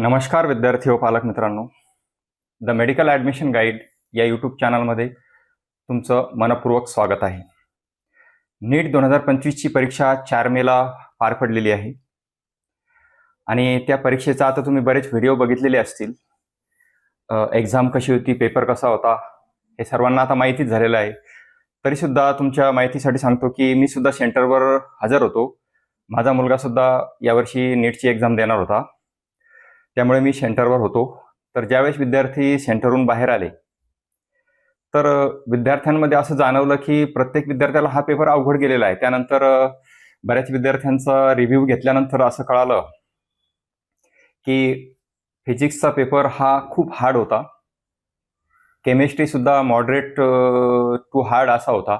नमस्कार विद्यार्थी व पालक मित्रांनो. द मेडिकल ॲडमिशन गाईड या यूट्यूब चॅनलमध्ये तुमचं मनपूर्वक स्वागत आहे. नीट दोन हजार पंचवीसची परीक्षा चार मेला पार पडलेली आहे. आणि त्या परीक्षेचा आता तुम्ही बरेच व्हिडिओ बघितलेले असतील. एक्झाम कशी होती पेपर कसा होता हे सर्वांना आता माहितीच झालेलं आहे. तरीसुद्धा तुमच्या माहितीसाठी सांगतो की मी सुद्धा सेंटरवर हजर होतो. माझा मुलगासुद्धा यावर्षी नीटची एक्झाम देणार होता. त्यामुळे मी सेंटरवर होतो. तर ज्यावेळेस विद्यार्थी सेंटरहून बाहेर आले तर विद्यार्थ्यांमध्ये असं जाणवलं की प्रत्येक विद्यार्थ्याला हा पेपर अवघड गेलेला आहे. त्यानंतर बऱ्याच विद्यार्थ्यांचा रिव्ह्यू घेतल्यानंतर असं कळालं की फिजिक्सचा पेपर हा खूप हार्ड होता. केमिस्ट्री सुद्धा मॉडरेट टू हार्ड असा होता.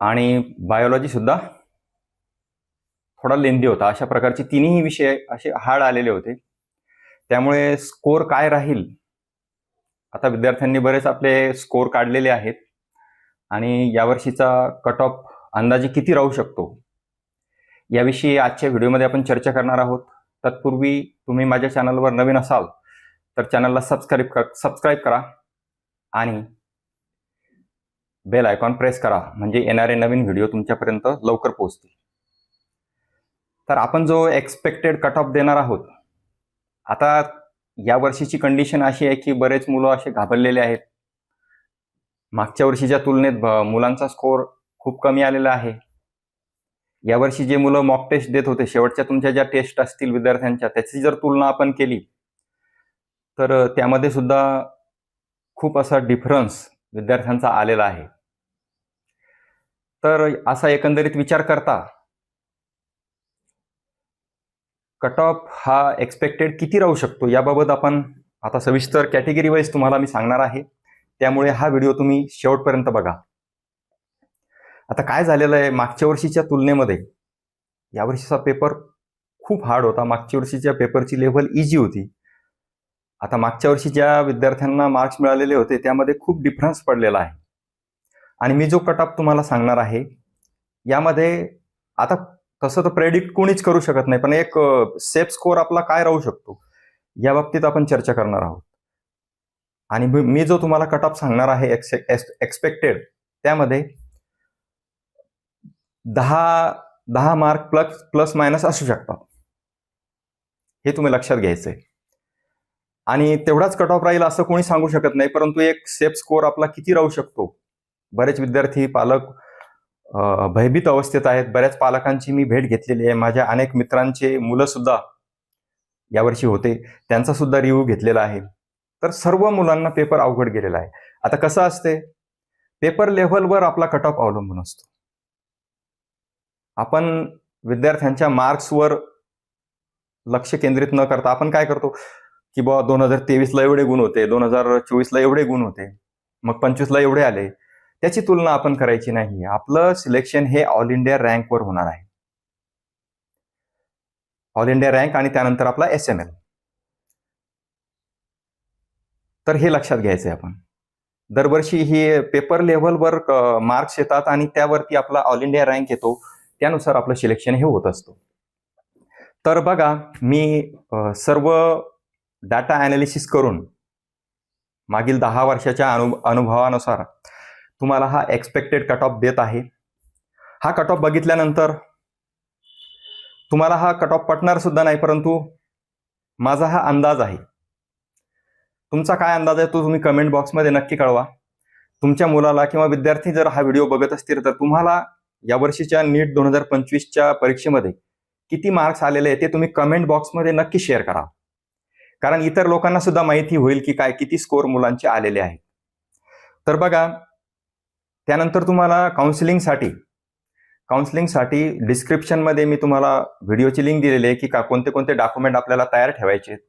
आणि बायोलॉजी सुद्धा थोडा लेंदी होता. अशा प्रकारचे तिन्ही विषय असे हार्ड आलेले होते. त्यामुळे स्कोर काय राहील? आता विद्यार्थ्यांनी बरेच आपले स्कोर काढलेले आहेत. आणि यावर्षीचा कट ऑफ अंदाजे किती राहू शकतो? याविषयी आजच्या व्हिडिओमध्ये आपण चर्चा करणार आहोत. तत्पूर्वी तुम्ही माझ्या चॅनलवर नवीन असाल तर चॅनलला सबस्क्राईब कर सबस्क्राईब करा आणि बेल आयकॉन प्रेस करा म्हणजे येणारे नवीन व्हिडिओ तुमच्यापर्यंत लवकर पोहोचतील. तर आपण जो एक्सपेक्टेड कट ऑफ देणार आहोत आता या वर्षीची कंडिशन अशी आहे की बरेच मुलं असे घाबरलेले आहेत. मागच्या वर्षीच्या तुलनेत मुलांचा स्कोर खूप कमी आलेला आहे. यावर्षी जे मुलं मॉक टेस्ट देत होते शेवटच्या तुमच्या ज्या टेस्ट असतील विद्यार्थ्यांच्या त्याची जर तुलना आपण केली तर त्यामध्ये सुद्धा खूप असा डिफरन्स विद्यार्थ्यांचा आलेला आहे. तर असा एकंदरीत विचार करता कट ऑफ हा एक्सपेक्टेड किती राहू शकतो याबाबत आपण आता सविस्तर कॅटेगरी वाईज तुम्हाला मी सांगणार आहे. त्यामुळे हा व्हिडिओ तुम्ही शेवटपर्यंत बघा. आता काय झालेलं आहे? मागच्या वर्षीच्या तुलनेमध्ये यावर्षीचा पेपर खूप हार्ड होता. मागच्या वर्षीच्या पेपरची लेव्हल इझी होती. आता मागच्या वर्षी ज्या विद्यार्थ्यांना मार्क्स मिळालेले होते त्यामध्ये खूप डिफरन्स पडलेला आहे. आणि मी जो कट ऑफ तुम्हाला सांगणार आहे यामध्ये आता तसं तर प्रेडिक्ट कोणीच करू शकत नाही पण एक सेफ स्कोअर आपला काय राहू शकतो या बाबतीत आपण चर्चा करणार आहोत. आणि मी जो तुम्हाला कट ऑफ सांगणार आहे एक्सपेक्टेड त्यामध्ये दहा दहा मार्क प्लस प्लस मायनस असू शकतात. हे तुम्ही लक्षात घ्यायचंय. आणि तेवढाच कट ऑफ राहील असं कोणी सांगू शकत नाही परंतु एक सेफ स्कोअर आपला किती राहू शकतो? बरेच विद्यार्थी पालक भयभीत अवस्थेत आहेत. बऱ्याच पालकांची मी भेट घेतलेली आहे. माझ्या अनेक मित्रांचे मुलं सुद्धा यावर्षी होते. त्यांचा सुद्धा रिव्ह्यू घेतलेला आहे. तर सर्व मुलांना पेपर अवघड गेलेला आहे. आता कसं असते पेपर लेव्हलवर आपला कट ऑफ अवलंबून असतो. आपण विद्यार्थ्यांच्या मार्क्सवर लक्ष केंद्रित न करता आपण काय करतो? की बुवा दोन हजार तेवीसला एवढे गुण होते. दोन हजार चोवीसला एवढे गुण होते. मग पंचवीसला एवढे आले. त्याची तुलना आपण करायची नाही. आपलं सिलेक्शन हे ऑल इंडिया रँकवर होणार आहे. ऑल इंडिया रँक आणि त्यानंतर आपला एस एम एल तर हे लक्षात घ्यायचंय आपण. दरवर्षी ही पेपर लेव्हलवर मार्क्स येतात आणि त्यावरती आपला ऑल इंडिया रँक येतो. त्यानुसार आपलं सिलेक्शन हे होत असतो. तर बघा मी सर्व डाटा अनालिसिस करून मागील दहा वर्षाच्या अनु अनुभवानुसार तुम्हाला हा एक्सपेक्टेड कट ऑफ देत आहे. हा कट ऑफ बघितल्यानंतर तुम्हाला हा कट ऑफ पटणार सुद्धा नाही परंतु माझा हा अंदाज आहे. तुमचा काय अंदाज आहे तो तुम्ही कमेंट बॉक्समध्ये नक्की कळवा. तुमच्या मुलाला किंवा विद्यार्थी जर हा व्हिडिओ बघत असतील तर तुम्हाला यावर्षीच्या नीट दोन हजार पंचवीसच्या परीक्षेमध्ये किती मार्क्स आलेले आहे ते तुम्ही कमेंट बॉक्समध्ये नक्की शेअर करा. कारण इतर लोकांना सुद्धा माहिती होईल की काय किती स्कोर मुलांचे आलेले आहेत. तर बघा त्यानंतर तुम्हाला काउन्सिलिंगसाठी काउन्सिलिंगसाठी डिस्क्रिप्शनमध्ये मी तुम्हाला व्हिडिओची लिंक दिलेली आहे की का कोणते कोणते डॉक्युमेंट आपल्याला तयार ठेवायचे आहेत.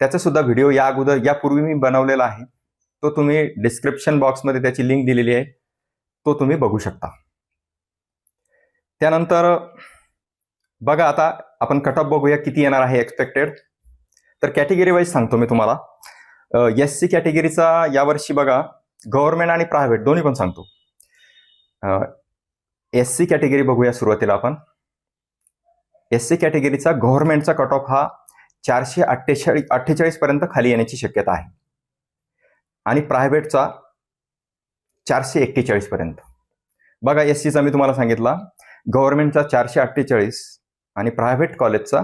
त्याचा सुद्धा व्हिडिओ या अगोदर यापूर्वी मी बनवलेला आहे. तो तुम्ही डिस्क्रिप्शन बॉक्समध्ये त्याची लिंक दिलेली आहे. तो तुम्ही बघू शकता. त्यानंतर बघा आता आपण कट ऑफ बघूया किती येणार आहे एक्सपेक्टेड तर कॅटेगरी वाईज सांगतो मी तुम्हाला. एस सी कॅटेगरीचा यावर्षी बघा गव्हर्नमेंट आणि प्रायव्हेट दोन्ही पण सांगतो. एस सी कॅटेगरी बघूया सुरुवातीला आपण. एस सी कॅटेगरीचा गव्हर्नमेंटचा कट ऑफ हा चारशे अठ्ठेचाळीस अठ्ठेचाळीस पर्यंत खाली येण्याची शक्यता आहे. आणि प्रायव्हेटचा चारशे एक्केचाळीस पर्यंत. बघा एस सीचा मी तुम्हाला सांगितला. गव्हर्नमेंटचा चारशे अठ्ठेचाळीस आणि प्रायव्हेट कॉलेजचा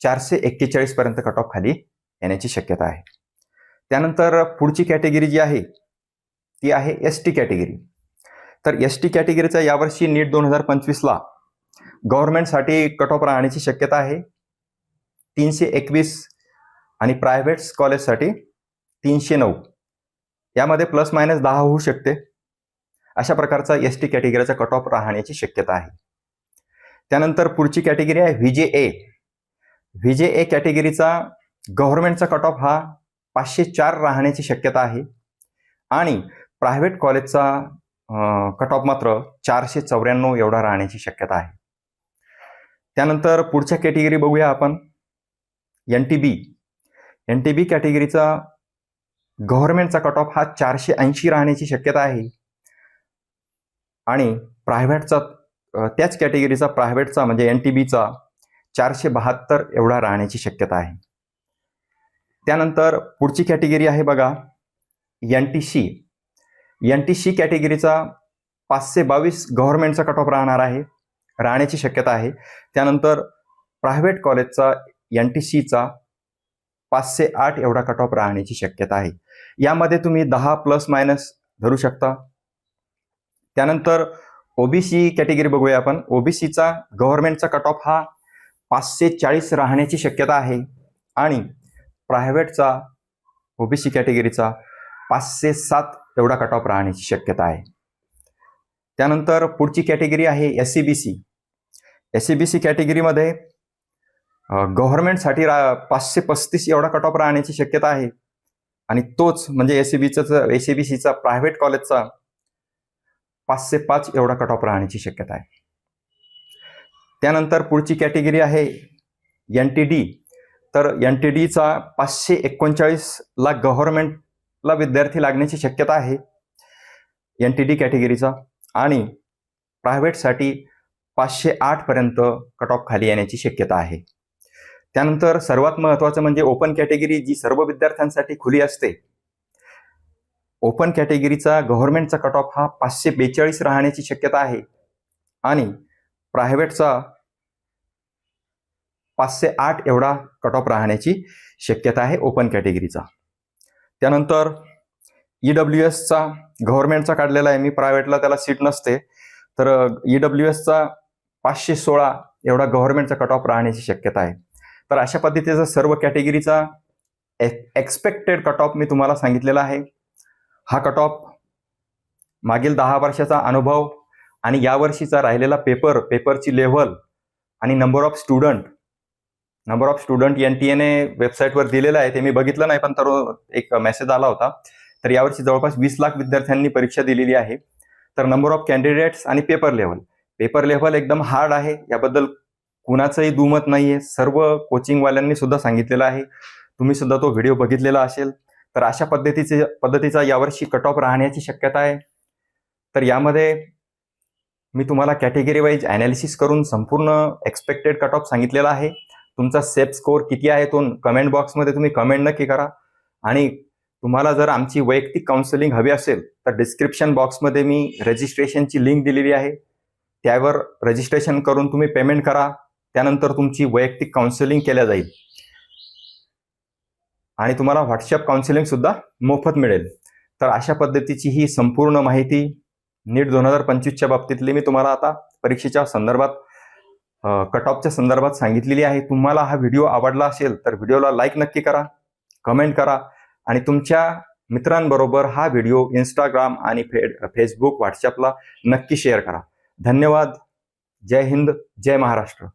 चारशे एक्केचाळीसपर्यंत कट ऑफ खाली येण्याची शक्यता आहे. त्यानंतर पुढची कॅटेगरी जी आहे ती आहे एस टी कॅटेगरी तर एस टी कॅटेगरीचा यावर्षी नीट दोन हजार पंचवीसला गव्हर्नमेंटसाठी कट ऑफ राहण्याची शक्यता आहे. तीनशे एकवीस आणि प्रायव्हेट कॉलेजसाठी तीनशे नऊ. यामध्ये प्लस मायनस दहा होऊ शकते. अशा प्रकारचा एस टी कॅटेगरीचा कट ऑफ राहण्याची शक्यता आहे. त्यानंतर पुढची कॅटेगरी आहे V J A V J ए कॅटेगरीचा गव्हर्नमेंटचा कट ऑफ हा पाचशे चार राहण्याची शक्यता आहे. आणि प्रायव्हेट कॉलेजचा कट ऑफ मात्र चारशे चौऱ्याण्णव एवढा राहण्याची शक्यता आहे. त्यानंतर पुढच्या कॅटेगरी बघूया आपण. N T B N T B कॅटेगरीचा गव्हर्नमेंटचा कट ऑफ हा चारशे ऐंशी राहण्याची शक्यता आहे. आणि प्रायव्हेटचा त्याच कॅटेगरीचा प्रायव्हेटचा म्हणजे एन टी बीचा चारशे बहात्तर एवढा राहण्याची शक्यता आहे. त्यानंतर पुढची कॅटेगरी आहे बघा. N T C N T C कॅटेगरीचा पाचशे बावीस गव्हर्नमेंटचा कट ऑफ राहणार आहे राहण्याची शक्यता आहे. त्यानंतर प्रायव्हेट कॉलेजचा एन टी सीचा पाचशे आठ एवढा कट ऑफ राहण्याची शक्यता आहे. यामध्ये तुम्ही दहा प्लस मायनस धरू शकता. त्यानंतर ओबीसी कॅटेगरी बघूया आपण. ओबीसीचा गव्हर्नमेंटचा कट ऑफ हा पाचशे चाळीस राहण्याची शक्यता आहे. आणि प्रायव्हेटचा ओबीसी कॅटेगरीचा पाचशे सात एवढा कट ऑफ राहण्याची शक्यता आहे. त्यानंतर पुढची कॅटेगरी आहे S C B C S C B C कॅटेगरीमध्ये गव्हर्नमेंटसाठी रा पाचशे पस्तीस एवढा कट ऑफ राहण्याची शक्यता आहे. आणि तोच म्हणजे एस सी बीचा एस सी बी सीचा प्रायव्हेट कॉलेजचा पाचशे पाच एवढा कट ऑफ राहण्याची शक्यता आहे. त्यानंतर पुढची कॅटेगरी आहे एन टी डी तर एन टी डीचा पाचशे एकोणचाळीसला ला विद्यार्थी लागण्याची शक्यता आहे. एन टी डी कॅटेगरीचा आणि प्रायव्हेटसाठी पाचशे आठपर्यंत कट ऑफ खाली येण्याची शक्यता आहे. त्यानंतर सर्वात महत्त्वाचं म्हणजे ओपन कॅटेगरी जी सर्व विद्यार्थ्यांसाठी खुली असते. ओपन कॅटेगरीचा गव्हर्नमेंटचा कट ऑफ हा पाचशे बेचाळीस राहण्याची शक्यता आहे. आणि प्रायव्हेटचा पाचशे आठ एवढा कट ऑफ राहण्याची शक्यता आहे ओपन कॅटेगरीचा त्यानंतर ई डब्ल्यू एसचा गव्हर्नमेंटचा काढलेला आहे. मी प्रायव्हेटला त्याला सीट नसते. तर ई डब्ल्यू एसचा पाचशे सोळा एवढा गव्हर्नमेंटचा कट ऑफ राहण्याची शक्यता आहे. तर अशा पद्धतीचा सर्व कॅटेगरीचा एक्सपेक्टेड कट ऑफ मी तुम्हाला सांगितलेला आहे. हा कट ऑफ मागील दहा वर्षाचा अनुभव आणि यावर्षीचा राहिलेला पेपर पेपरची लेव्हल आणि number of student number of student N T एने वेबसाईटवर दिलेलं आहे ते मी बघितलं नाही पण तर एक मेसेज आला होता. तर यावर्षी जवळपास वीस लाख विद्यार्थ्यांनी परीक्षा दिलेली आहे. तर नंबर ऑफ कॅन्डिडेट्स आणि पेपर लेव्हल पेपर लेव्हल एकदम हार्ड आहे. याबद्दल कुणाचंही दुमत नाही आहे सर्व कोचिंगवाल्यांनी सुद्धा सांगितलेलं आहे. तुम्ही सुद्धा तो व्हिडिओ बघितलेला असेल. तर अशा पद्धतीचे पद्धतीचा यावर्षी कट ऑफ राहण्याची शक्यता आहे. तर यामध्ये मी तुम्हाला कॅटेगरी वाईज ॲनालिसिस करून संपूर्ण एक्सपेक्टेड कट ऑफ सांगितलेला आहे. तुमचा सेफ स्कोअर किती आहे तो कमेंट बॉक्समध्ये तुम्ही कमेंट नक्की करा. आणि तुम्हाला जर आमची वैयक्तिक काउन्सिलिंग हवी असेल तर डिस्क्रिप्शन बॉक्समध्ये मी रजिस्ट्रेशनची लिंक दिलेली आहे. त्यावर रजिस्ट्रेशन करून तुम्ही पेमेंट करा. त्यानंतर तुमची वैयक्तिक काउन्सिलिंग केल्या जाईल. आणि तुम्हाला व्हॉट्सअप काउन्सिलिंग सुद्धा मोफत मिळेल. तर अशा पद्धतीची ही संपूर्ण माहिती नीट दोन हजार पंचवीसच्या बाबतीतली मी तुम्हाला आता परीक्षेच्या संदर्भात कट ऑफच्या संदर्भात सांगितलेली आहे. तुम्हाला हा व्हिडिओ आवडला असेल तर व्हिडिओला लाईक नक्की करा कमेंट करा आणि तुमच्या मित्रांबरोबर हा व्हिडिओ इंस्टाग्राम आणि फे फेसबुक व्हॉट्सअपला नक्की शेअर करा. धन्यवाद. जय हिंद जय महाराष्ट्र.